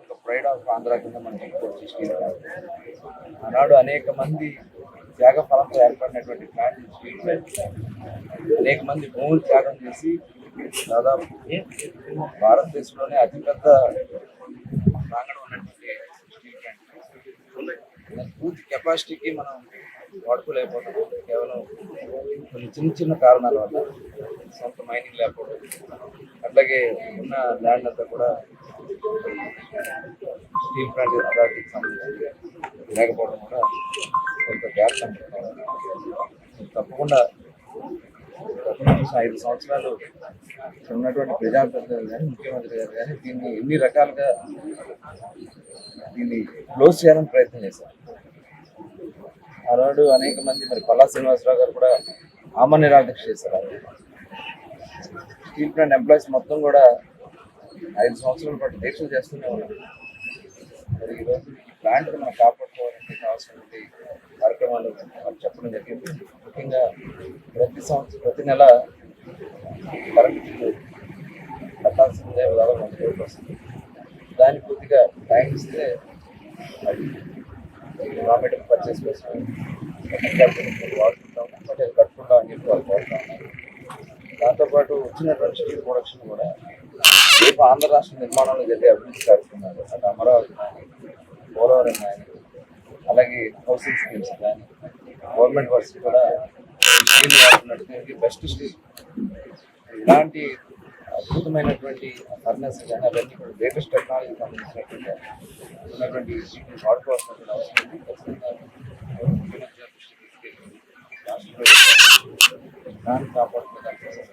ఒక pride of Andhra కింద మనం చెప్పుకోవచ్చు స్టీల్ ఆనాడు అనేక మంది త్యాగ ఫలంతో ఏర్పడినటువంటి ప్లాంట్ స్టీల్ అనేక మంది భూములు త్యాగం చేసి దాదాపు భారతదేశంలోనే అతిపెద్ద ప్రాంగణం ఉన్నటువంటి స్టీల్ ప్లాంట్ దాని పూర్తి కెపాసిటీకి మనం వాడుకోలేకపోతున్నాం. కేవలం కొన్ని చిన్న చిన్న కారణాల వల్ల సొంత మైనింగ్ లేకపోవడం. అట్లాగే ఉన్న ల్యాండ్ అంతా కూడా స్టీల్ ప్లాంట్ అథారిటీకి సంబంధించి లేకపోవడం కూడా కొంత గ్యాప్ కనిపిస్తుంది తప్పకుండా ఐదు సంవత్సరాలు ఉన్నటువంటి ప్రజాప్రతినిధులు కానీ ముఖ్యమంత్రి గారు కానీ దీన్ని ఎన్ని రకాలుగా దీన్ని క్లోజ్ చేయాలని ప్రయత్నం చేశారు. ఆనాడు అనేక మంది మరి పల్లా శ్రీనివాసరావు గారు కూడా ఆమ నిరాదీక్ష చేశారు. స్టీల్ ప్లాంట్ ఎంప్లాయీస్ మొత్తం కూడా ఐదు సంవత్సరాల పాటు దీక్షలు చేస్తూనే ఉన్నారు. మరి ఈరోజు ఈ ప్లాంట్ మనం కాపాడుకోవాలంటే కావాల్సినటువంటి కార్యక్రమాలు మనం చెప్పడం జరిగింది. ముఖ్యంగా ప్రతి సంవత్సరం ప్రతి నెల కరెంట్ బిల్లు కట్టాల్సిందే దాదాపు వంద కోట్లు వస్తుంది. దాన్ని కొద్దిగా టైం ఇస్తే అది రా మెటీరియల్ పర్చేస్ కోసం వాడుకుంటాం బట్ అది కట్టుకుంటాం అని చెప్పి వాళ్ళు కోరుతా ఉన్నారు. దాంతోపాటు వచ్చినటువంటి స్టీల్ ప్రొడక్షన్ కూడా రేపు ఆంధ్ర రాష్ట్ర నిర్మాణంలో జరిగే అభివృద్ధి కార్యక్రమాలు అటు అమరావతి కానీ పోలవరం కానీ అలాగే హౌసింగ్ స్కీమ్స్ కానీ గవర్నమెంట్ వర్క్స్ కూడా స్కీమ్ స్టీల్ వాడుతున్నట్టు బెస్ట్ స్కీమ్. ఇలాంటి అద్భుతమైనటువంటి ఫర్నెస్ కానీ అవన్నీ కూడా లేటెస్ట్ టెక్నాలజీ సంబంధించినటువంటి ఉన్నటువంటి స్టీల్ని వాడుకోవాల్సినటువంటి అవసరం ఉంది. ఖచ్చితంగా ముఖ్యమంత్రి గారి దృష్టికి తీసుకెళ్ళి రాష్ట్ర ప్రభుత్వం దాన్ని కాపాడుకునే దానికోసం